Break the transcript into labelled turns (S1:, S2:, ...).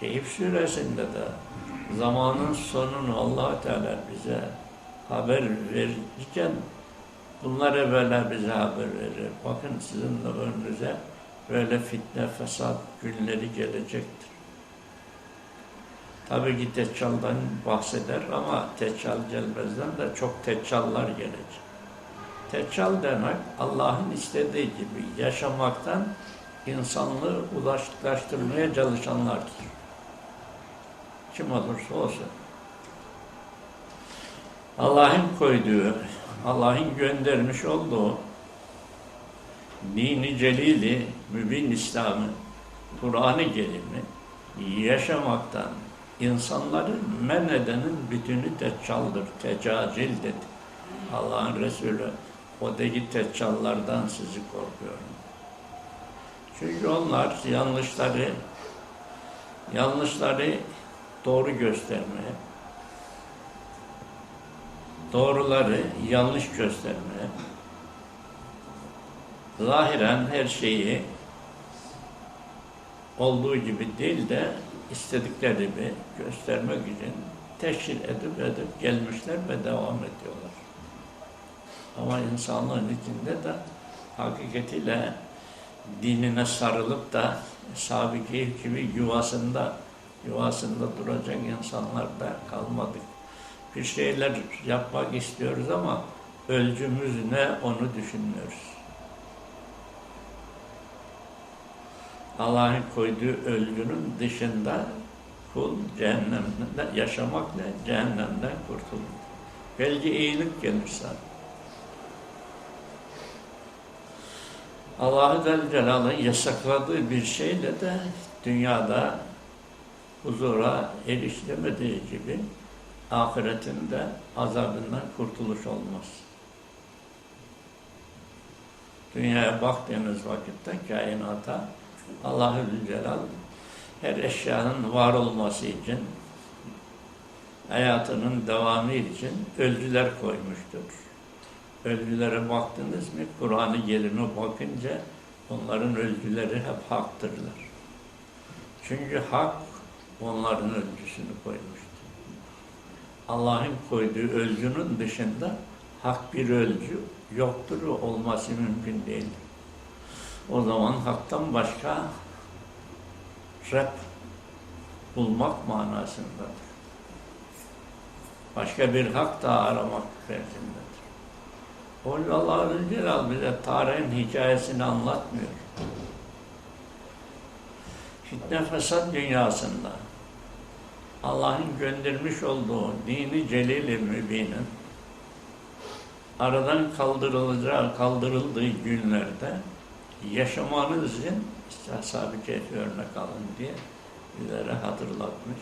S1: Keyif suresinde de zamanın sonunu allah Teala bize haber verirken bunları böyle bize haber verir. Bakın sizin de önünüze böyle fitne, fesat günleri gelecektir. Tabii ki Teccal'dan bahseder ama Teccal gelmezden de çok Teccallar gelecek. Teccal demek Allah'ın istediği gibi yaşamaktan insanlığı ulaştırmaya çalışanlardır. Kim olursa olsun. Allah'ın koyduğu, Allah'ın göndermiş olduğu dini celili, mübin İslam'ı, Kur'an-ı Kerim'i yaşamaktan insanları men edenin bütünü teccaldır, tecacil dedi. Allah'ın Resulü o dedi teccallardan sizi korkuyorum. Çünkü onlar yanlışları yanlışları doğru göstermeye, doğruları yanlış göstermeye, zahiren her şeyi olduğu gibi değil de istedikleri gibi göstermek için teşhir edip edip gelmişler ve devam ediyorlar. Ama insanlığın içinde de hakikatiyle dinine sarılıp da sabiki gibi yuvasında yuvasında duracak insanlar da kalmadık. Bir şeyler yapmak istiyoruz ama ölcümüz ne onu düşünmüyoruz. Allah'ın koyduğu ölgünün dışında kul cehennemde yaşamakla cehennemden kurtulur. Belki iyilik gelirse. Allah-u Zülcelal'ın yasakladığı bir şeyle de dünyada huzura erişilemediği gibi ahiretinde azabından kurtuluş olmaz. Dünyaya baktığınız vakitte kainata Allah-u Zülcelal her eşyanın var olması için hayatının devamı için öldüler koymuştur. Ölülere baktınız mı Kur'an-ı bakınca onların öldüleri hep haktırlar. Çünkü hak onların öldüsünü koymuştur. Allah'ın koyduğu öldünün dışında hak bir öldü yoktur, olması mümkün değildir. O zaman haktan başka Rab bulmak manasındadır. Başka bir hak daha aramak derdindedir. O Allah-u Celal bize tarihin hikayesini anlatmıyor. Fitne fesat dünyasında Allah'ın göndermiş olduğu dini celil-i mübinin aradan kaldırılacağı, kaldırıldığı günlerde yaşamanız için işte kehfi örnek alın diye bizlere hatırlatmış.